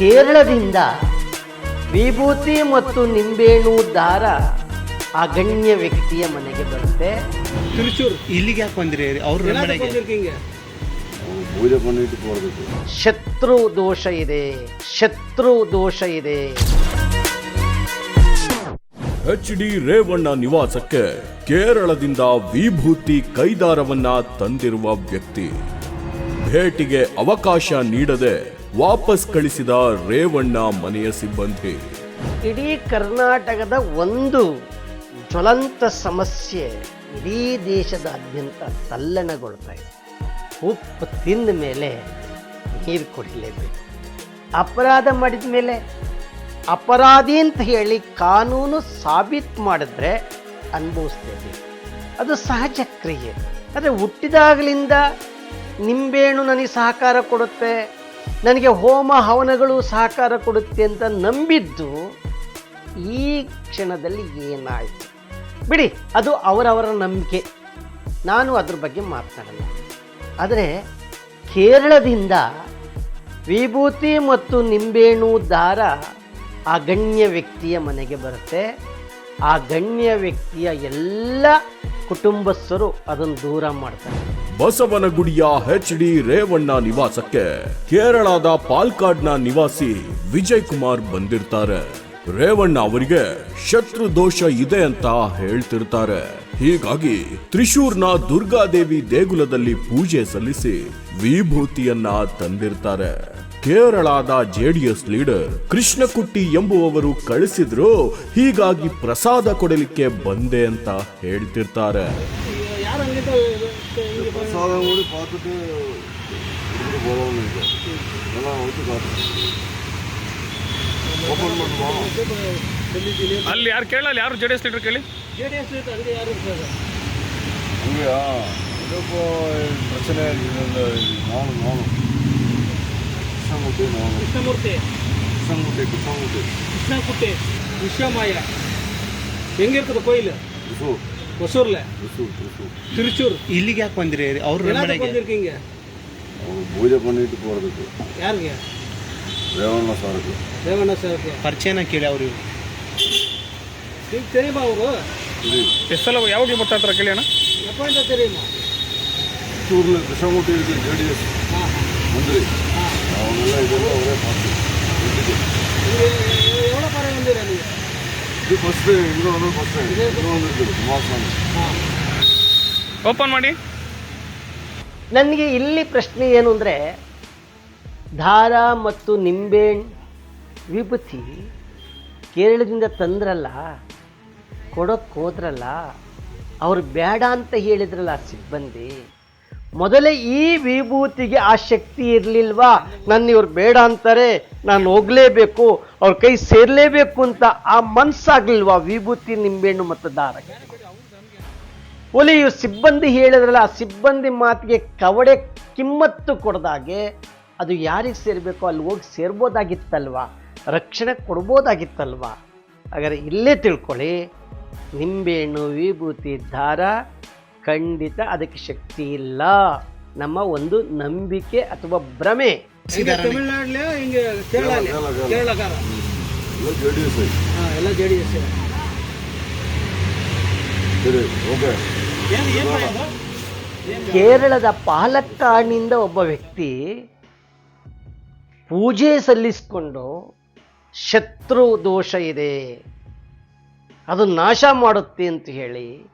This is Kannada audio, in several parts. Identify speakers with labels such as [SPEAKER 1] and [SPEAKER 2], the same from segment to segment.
[SPEAKER 1] ಕೇರಳದಿಂದ ವಿಭೂತಿ ಮತ್ತು ನಿಂಬೆಹಣ್ಣು ದಾರ ಅಗಣ್ಯ ವ್ಯಕ್ತಿಯ ಮನೆಗೆ ಬರುತ್ತೆ
[SPEAKER 2] திருச்சூர்
[SPEAKER 3] ಇಲ್ಲಿಗೆ ಯಾಕೆ ಬಂದಿರಿ ಅವ್ರ
[SPEAKER 2] என்னத்துக்கு
[SPEAKER 3] ಮನೆಗೆ
[SPEAKER 2] வந்திருக்கீங்க
[SPEAKER 4] அவங்க பூஜை பண்ணிட்டு போறதுக்கு
[SPEAKER 1] ಶತ್ರು ದೋಷ ಇದೆ ಶತ್ರು ದೋಷ ಇದೆ
[SPEAKER 5] ಎಚ್ ಡಿ ರೇವಣ್ಣ ನಿವಾಸಕ್ಕೆ ಕೇರಳದಿಂದ ವಿಭೂತಿ ಕೈದಾರವನ್ನ ತಂದಿರುವ ವ್ಯಕ್ತಿ ಭೇಟಿಗೆ ಅವಕಾಶ ನೀಡದೆ ವಾಪಸ್ ಕಳಿಸಿದ ರೇವಣ್ಣ ಮನೆಯ ಸಿಬ್ಬಂದಿ.
[SPEAKER 1] ಇಡೀ ಕರ್ನಾಟಕದ ಒಂದು ಜ್ವಲಂತ ಸಮಸ್ಯೆ ಇಡೀ ದೇಶದಾದ್ಯಂತ ತಲ್ಲಣಗೊಳ್ತಾ ಇದೆ. ಉಪ್ಪು ತಿಂದ ಮೇಲೆ ನೀರು ಕುಡಿಲೇಬೇಕು ಅಪರಾಧ ಮಾಡಿದ ಮೇಲೆ ಅಪರಾಧಿ ಅಂತ ಹೇಳಿ ಕಾನೂನು ಸಾಬೀತು ಮಾಡಿದ್ರೆ ಅನುಭವಿಸ್ಲೇಬೇಕು ಅದು ಸಹಜ ಕ್ರಿಯೆ. ಆದರೆ ಹುಟ್ಟಿದಾಗಲಿಂದ ನಿಂಬೇಣು ನನಗೆ ಸಹಕಾರ ಕೊಡುತ್ತೆ ನನಗೆ ಹೋಮ ಹವನಗಳು ಸಹಕಾರ ಕೊಡುತ್ತೆ ಅಂತ ನಂಬಿದ್ದು ಈ ಕ್ಷಣದಲ್ಲಿ ಏನಾಯಿತು? ಬಿಡಿ, ಅದು ಅವರವರ ನಂಬಿಕೆ. ನಾನು ಅದ್ರ ಬಗ್ಗೆ ಮಾತನಾಡಲ್ಲ. ಆದರೆ ಕೇರಳದಿಂದ ವಿಭೂತಿ ಮತ್ತು ನಿಂಬೇಣು ದಾರ ಆ ಗಣ್ಯ ವ್ಯಕ್ತಿಯ ಮನೆಗೆ ಬರುತ್ತೆ. ಆ ಗಣ್ಯ ವ್ಯಕ್ತಿಯ ಎಲ್ಲ ಕುಟುಂಬಸ್ಥರು ಅದನ್ನು ದೂರ ಮಾಡ್ತಾರೆ.
[SPEAKER 5] ಬಸವನಗುಡಿಯ ಎಚ್ ಡಿ ರೇವಣ್ಣ ನಿವಾಸಕ್ಕೆ ಕೇರಳದ ಪಾಲ್ಕಾಡ್ನ ನಿವಾಸಿ ವಿಜಯ್ ಕುಮಾರ್ ಬಂದಿರ್ತಾರೆ. ರೇವಣ್ಣ ಅವರಿಗೆ ಶತ್ರು ದೋಷ ಇದೆ ಅಂತ ಹೇಳ್ತಿರ್ತಾರೆ. ಹೀಗಾಗಿ ತ್ರಿಶೂರ್ನ ದುರ್ಗಾದೇವಿ ದೇಗುಲದಲ್ಲಿ ಪೂಜೆ ಸಲ್ಲಿಸಿ ವಿಭೂತಿಯನ್ನ ತಂದಿರ್ತಾರೆ. ಕೇರಳದ ಜೆಡಿಎಸ್ ಲೀಡರ್ ಕೃಷ್ಣಕುಟ್ಟಿ ಎಂಬುವವರು ಕಳಿಸಿದ್ರು, ಹೀಗಾಗಿ ಪ್ರಸಾದ ಕೊಡಲಿಕ್ಕೆ ಬಂದೆ ಅಂತ ಹೇಳ್ತಿರ್ತಾರೆ.
[SPEAKER 2] யார் அங்கிட்ட இங்க
[SPEAKER 4] பிரசாதம் கூட பார்த்துட்டு எடுத்துட்டு போகலாம்னு இருக்கேன் நல்லா வச்சு காட்டுறேன் ஓப்பன் பண்ணுமா
[SPEAKER 6] ಅಲ್ಲಿ ಯಾರು ಕೇಳಲ್ಲ ಯಾರು ಜೆ ಡಿ ಎಸ್ ಲೀಡರ್ ಕೇಳಿ
[SPEAKER 2] ஜேடிஎஸ் அங்கே யாரும் இருக்காது
[SPEAKER 4] அங்கேயா இது இப்போ பிரச்சனை இருக்குது இந்த நானும் நானும் கிருஷ்ணங்குட்டி நானும்
[SPEAKER 2] கிருஷ்ணமூர்த்தி
[SPEAKER 4] கிருஷ்ணங்குட்டி கிருஷ்ணங்குட்டி
[SPEAKER 2] கிருஷ்ணகுட்டி விஸ்வமாயா எங்க இருக்குது கோயில்
[SPEAKER 4] ரிசூர்
[SPEAKER 2] ஒசூர்ல
[SPEAKER 4] ரிசூர் ரிசூர்
[SPEAKER 2] திருச்சூர்
[SPEAKER 3] ಇಲ್ಲಿಗೆ ಯಾಕೆ ಬಂದಿರಿ ಅವ್ರ
[SPEAKER 2] என்னத்துக்கு
[SPEAKER 3] ಮನೆಗೆ
[SPEAKER 2] வந்திருக்கீங்க
[SPEAKER 4] அவங்க பூஜை பண்ணிட்டு போகிறதுக்கு
[SPEAKER 2] யாருங்க
[SPEAKER 4] ரேவண்ணா சாருக்கு
[SPEAKER 2] தேவண்ணா சாருக்கு
[SPEAKER 3] ಪರಿಚಯನ ಕೇಳಿ ಅವ್ರು
[SPEAKER 2] ನಿಮ್ಗೆ தெரியுமா ಅವರು
[SPEAKER 4] இது
[SPEAKER 6] ಎಷ್ಟೆಲ್ಲ ಯಾವಾಗಲೂ ಬರ್ತಾ ಇರ್ತಾರೆ ಕೇಳಿ ಅಣ್ಣ
[SPEAKER 2] எப்போ இந்த தெரியுமா
[SPEAKER 4] ரிசூரில் கிருஷ்ணங்குட்டி இருக்குது ஜேடிஎஸ்
[SPEAKER 2] ஆ
[SPEAKER 4] மந்திரி அவங்கெல்லாம் இதெல்லாம் ஒரே பார்த்து வீட்டுக்கு
[SPEAKER 2] நீங்கள் எவ்வளோ பறவை வந்துடுறா நீங்கள்
[SPEAKER 6] ಓಪನ್ ಮಾಡಿ.
[SPEAKER 1] ನನಗೆ ಇಲ್ಲಿ ಪ್ರಶ್ನೆ ಏನು ಅಂದರೆ ಧಾರ ಮತ್ತು ನಿಂಬೆಹಣ್ಣು ವಿಭೂತಿ ಕೇರಳದಿಂದ ತಂದ್ರಲ್ಲ ಕೊಡೋಕ್ಕೆ ಹೋದ್ರಲ್ಲ ಅವ್ರು ಬೇಡ ಅಂತ ಹೇಳಿದ್ರಲ್ಲ ಸಿಬ್ಬಂದಿ. ಮೊದಲೇ ಈ ವಿಭೂತಿಗೆ ಆ ಶಕ್ತಿ ಇರಲಿಲ್ವಾ? ನನ್ನ ಇವ್ರು ಬೇಡ ಅಂತಾರೆ, ನಾನು ಹೋಗಲೇಬೇಕು, ಅವ್ರ ಕೈ ಸೇರಲೇಬೇಕು ಅಂತ ಆ ಮನಸ್ಸಾಗ್ಲಿಲ್ವಾ ವಿಭೂತಿ ನಿಂಬೆಹಣ್ಣು ಮತ್ತು ದಾರ ಒಲಿ ಇವ್ರು ಸಿಬ್ಬಂದಿ ಹೇಳಿದ್ರಲ್ಲ, ಆ ಸಿಬ್ಬಂದಿ ಮಾತಿಗೆ ಕವಡೆ ಕಿಮ್ಮತ್ತು ಕೊಡ್ದಾಗೆ, ಅದು ಯಾರಿಗೆ ಸೇರಬೇಕೋ ಅಲ್ಲಿ ಹೋಗಿ ಸೇರ್ಬೋದಾಗಿತ್ತಲ್ವಾ? ರಕ್ಷಣೆ ಕೊಡ್ಬೋದಾಗಿತ್ತಲ್ವಾ? ಹಾಗಾದ್ರೆ ಇಲ್ಲೇ ತಿಳ್ಕೊಳ್ಳಿ, ನಿಂಬೆಹಣ್ಣು, ವಿಭೂತಿ, ದಾರ ಖಂಡಿತ ಅದಕ್ಕೆ ಶಕ್ತಿ ಇಲ್ಲ. ನಮ್ಮ ಒಂದು ನಂಬಿಕೆ ಅಥವಾ ಭ್ರಮೆ.
[SPEAKER 4] ಹಾಂ
[SPEAKER 1] ಕೇರಳದ ಪಾಲಕ್ಕಾಡ್ನಿಂದ ಒಬ್ಬ ವ್ಯಕ್ತಿ ಪೂಜೆ ಸಲ್ಲಿಸಿಕೊಂಡು ಶತ್ರು ದೋಷ ಇದೆ. ಅದು ನಾಶ ಮಾಡುತ್ತೆ ಅಂತ ಹೇಳಿ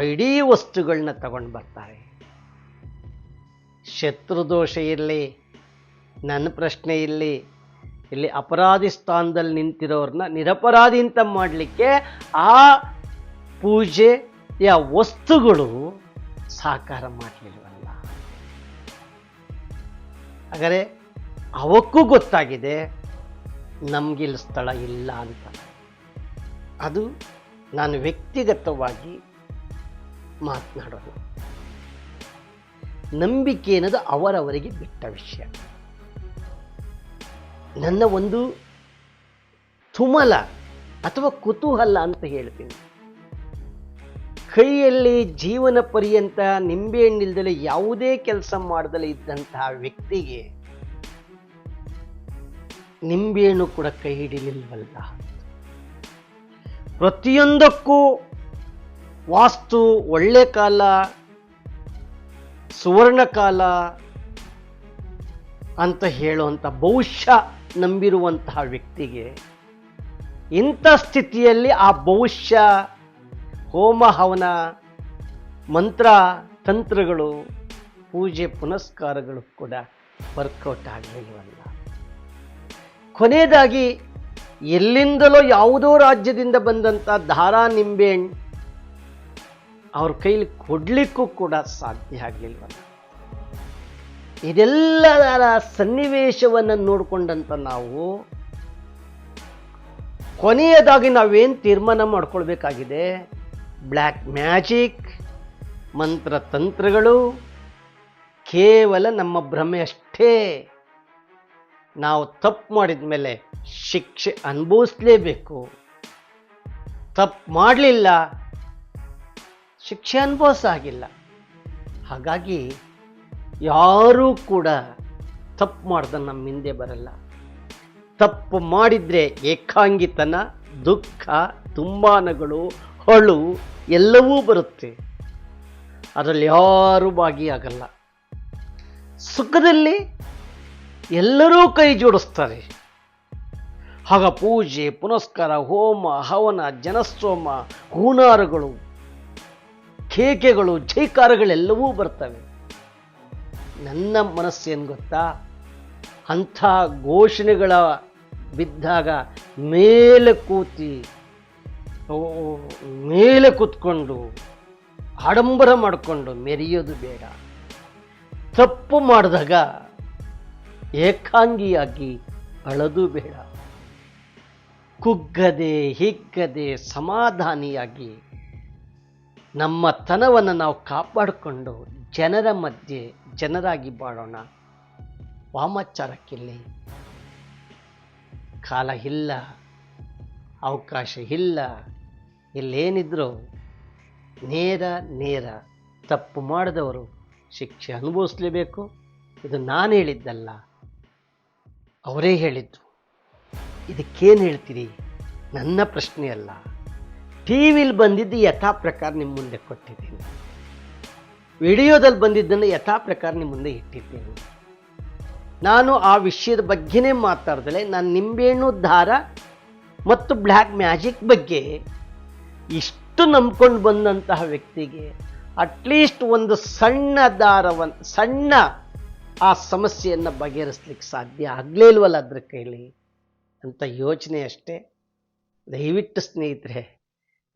[SPEAKER 1] ಇಡೀ ವಸ್ತುಗಳನ್ನ ತಗೊಂಡು ಬರ್ತಾರೆ. ಶತ್ರು ದೋಷ ಇರಲಿ ನನ್ನ ಪ್ರಶ್ನೆ ಇಲ್ಲಿ ಇಲ್ಲಿ ಅಪರಾಧಿ ಸ್ಥಾನದಲ್ಲಿ ನಿಂತಿರೋರನ್ನ ನಿರಪರಾಧಿ ಅಂತ ಮಾಡಲಿಕ್ಕೆ ಆ ಪೂಜೆಯ ವಸ್ತುಗಳು ಸಾಕಾರ ಮಾಡಲಿಲ್ವಲ್ಲ. ಹಾಗಾದರೆ ಅವಕ್ಕೂ ಗೊತ್ತಾಗಿದೆ, ನಮಗಿಲ್ಲಿ ಸ್ಥಳ ಇಲ್ಲ ಅಂತ. ಅದು ನಾನು ವ್ಯಕ್ತಿಗತವಾಗಿ ಮಾತನಾಡೋದು. ನಂಬಿಕೆ ಅನ್ನೋದು ಅವರವರಿಗೆ ಬಿಟ್ಟ ವಿಷಯ. ನನ್ನ ಒಂದು ತುಮಲ ಅಥವಾ ಕುತೂಹಲ ಅಂತ ಹೇಳ್ತೀನಿ. ಕೈಯಲ್ಲಿ ಜೀವನ ಪರ್ಯಂತ ನಿಂಬೆಹಣ್ಣಿಲ್ದಲೆ ಯಾವುದೇ ಕೆಲಸ ಮಾಡದಲ್ಲಿ ಇದ್ದಂತಹ ವ್ಯಕ್ತಿಗೆ ನಿಂಬೆಹಣ್ಣು ಕೂಡ ಕೈ ಹಿಡಿಲಿಲ್ವಲ್ಲ? ಪ್ರತಿಯೊಂದಕ್ಕೂ ವಾಸ್ತು ಒಳ್ಳೆ ಕಾಲ, ಸುವರ್ಣ ಕಾಲ ಅಂತ ಹೇಳುವಂಥ ಬಹುಶಃ ನಂಬಿರುವಂತಹ ವ್ಯಕ್ತಿಗೆ ಇಂಥ ಸ್ಥಿತಿಯಲ್ಲಿ ಆ ಬಹುಶಃ ಹೋಮ, ಹವನ, ಮಂತ್ರ, ತಂತ್ರಗಳು, ಪೂಜೆ, ಪುನಸ್ಕಾರಗಳು ಕೂಡ ವರ್ಕೌಟ್ ಆಗಲಿಲ್ವಲ್ಲ ಕೊನೆಯದಾಗಿ ಎಲ್ಲಿಂದಲೋ ಯಾವುದೋ ರಾಜ್ಯದಿಂದ ಬಂದಂಥ ಧಾರಾ ನಿಂಬೆಹಣ್ಣು ಅವ್ರ ಕೈಲಿ ಕೊಡಲಿಕ್ಕೂ ಕೂಡ ಸಾಧ್ಯ ಆಗಲಿಲ್ವಲ್ಲ. ಇದೆಲ್ಲದರ ಸನ್ನಿವೇಶವನ್ನು ನೋಡಿಕೊಂಡಂತ ನಾವು ಕೊನೆಯದಾಗಿ ನಾವೇನು ತೀರ್ಮಾನ ಮಾಡ್ಕೊಳ್ಬೇಕಾಗಿದೆ? ಬ್ಲ್ಯಾಕ್ ಮ್ಯಾಜಿಕ್, ಮಂತ್ರ ತಂತ್ರಗಳು, ಕೇವಲ ನಮ್ಮ ಭ್ರಮೆ ಅಷ್ಟೇ. ನಾವು ತಪ್ಪು ಮಾಡಿದ ಮೇಲೆ ಶಿಕ್ಷೆ ಅನುಭವಿಸಲೇಬೇಕು. ತಪ್ಪು ಮಾಡಲಿಲ್ಲ ಶಿಕ್ಷೆ ಅನುಭವಿಸಾಗಿಲ್ಲ. ಹಾಗಾಗಿ ಯಾರೂ ಕೂಡ ತಪ್ಪು ಮಾಡ್ದ ನಮ್ಮ ಹಿಂದೆ ಬರಲ್ಲ. ತಪ್ಪು ಮಾಡಿದರೆ ಏಕಾಂಗಿತನ, ದುಃಖ, ತುಂಬಾನಗಳು, ಹೊಳು ಎಲ್ಲವೂ ಬರುತ್ತೆ. ಅದರಲ್ಲಿ ಯಾರೂ ಭಾಗಿಯಾಗಲ್ಲ. ಸುಖದಲ್ಲಿ ಎಲ್ಲರೂ ಕೈ ಜೋಡಿಸ್ತಾರೆ. ಆಗ ಪೂಜೆ, ಪುನಸ್ಕಾರ, ಹೋಮ, ಹವನ, ಜನಸ್ತೋಮ, ಹೂನಾರಗಳು ಕೇಕೆಗಳು ಜೈಕಾರಗಳೆಲ್ಲವೂ ಬರ್ತವೆ. ನನ್ನ ಮನಸ್ಸೇನು ಗೊತ್ತಾ? ಅಂಥ ಘೋಷಣೆಗಳ ಬಿದ್ದಾಗ ಮೇಲೆ ಕೂತಿ ಮೇಲೆ ಕೂತ್ಕೊಂಡು ಆಡಂಬರ ಮಾಡಿಕೊಂಡು ಮೆರೆಯೋದು ಬೇಡ. ತಪ್ಪು ಮಾಡಿದಾಗ ಏಕಾಂಗಿಯಾಗಿ ಅಳದು ಬೇಡ. ಕುಗ್ಗದೆ, ಹಿಗ್ಗದೆ, ಸಮಾಧಾನಿಯಾಗಿ ನಮ್ಮ ತನವನ್ನು ನಾವು ಕಾಪಾಡಿಕೊಂಡು ಜನರ ಮಧ್ಯೆ ಜನರಾಗಿ ಬಾಳೋಣ. ವಾಮಾಚಾರಕ್ಕಿಲ್ಲಿ ಕಾಲ ಇಲ್ಲ, ಅವಕಾಶ ಇಲ್ಲ, ಇಲ್ಲೇನಿದ್ರು ನೇರ ನೇರ ತಪ್ಪು ಮಾಡಿದವರು ಶಿಕ್ಷೆ ಅನುಭವಿಸ್ಲೇಬೇಕು. ಇದು ನಾನು ಹೇಳಿದ್ದಲ್ಲ, ಅವರೇ ಹೇಳಿದ್ದು ಇದಕ್ಕೇನು ಹೇಳ್ತೀರಿ? ನನ್ನ ಪ್ರಶ್ನೆ ಅಲ್ಲ ಟಿ ವಿಲಿ ಬಂದಿದ್ದು ಯಥಾ ಪ್ರಕಾರ ನಿಮ್ಮ ಮುಂದೆ ಕೊಟ್ಟಿದ್ದೀನಿ. ವಿಡಿಯೋದಲ್ಲಿ ಬಂದಿದ್ದನ್ನು ಯಥಾ ಪ್ರಕಾರ ನಿಮ್ಮ ಮುಂದೆ ಇಟ್ಟಿದ್ದೀನಿ. ನಾನು ಆ ವಿಷಯದ ಬಗ್ಗೆನೇ ಮಾತಾಡ್ದಲೆ ನಾನು ನಿಂಬೆಹಣ್ಣು, ದಾರ ಮತ್ತು ಬ್ಲ್ಯಾಕ್ ಮ್ಯಾಜಿಕ್ ಬಗ್ಗೆ ಇಷ್ಟು ನಂಬ್ಕೊಂಡು ಬಂದಂತಹ ವ್ಯಕ್ತಿಗೆ ಅಟ್ಲೀಸ್ಟ್ ಒಂದು ಸಣ್ಣ ದಾರವನ್ನು ಸಣ್ಣ ಆ ಸಮಸ್ಯೆಯನ್ನು ಬಗೆಹರಿಸ್ಲಿಕ್ಕೆ ಸಾಧ್ಯ ಆಗಲೇ ಇಲ್ವಲ್ಲ ಅದ್ರ ಕೈಲಿ? ಅಂತ ಯೋಚನೆ ಅಷ್ಟೇ. ದಯವಿಟ್ಟು ಸ್ನೇಹಿತರೆ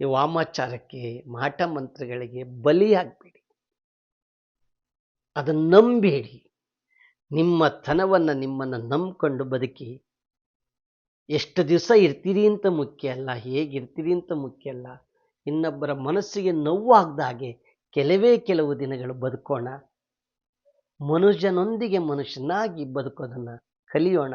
[SPEAKER 1] ಈ ವಾಮಾಚಾರಕ್ಕೆ, ಮಾಟ ಮಂತ್ರಗಳಿಗೆ ಬಲಿಯಾಗಬೇಡಿ ಅದನ್ನು ನಂಬೇಡಿ. ನಿಮ್ಮ ತನವನ್ನು ನಿಮ್ಮನ್ನು ನಂಬ್ಕೊಂಡು ಬದುಕಿ. ಎಷ್ಟು ದಿವಸ ಇರ್ತೀರಿ ಅಂತ ಮುಖ್ಯ ಅಲ್ಲ, ಹೇಗಿರ್ತೀರಿ ಅಂತ ಮುಖ್ಯ ಅಲ್ಲ. ಇನ್ನೊಬ್ಬರ ಮನಸ್ಸಿಗೆ ನೋವಾಗದ ಹಾಗೆ ಕೆಲವೇ ಕೆಲವು ದಿನಗಳು ಬದುಕೋಣ. ಮನುಷ್ಯನೊಂದಿಗೆ ಮನುಷ್ಯನಾಗಿ ಬದುಕೋದನ್ನು ಕಲಿಯೋಣ.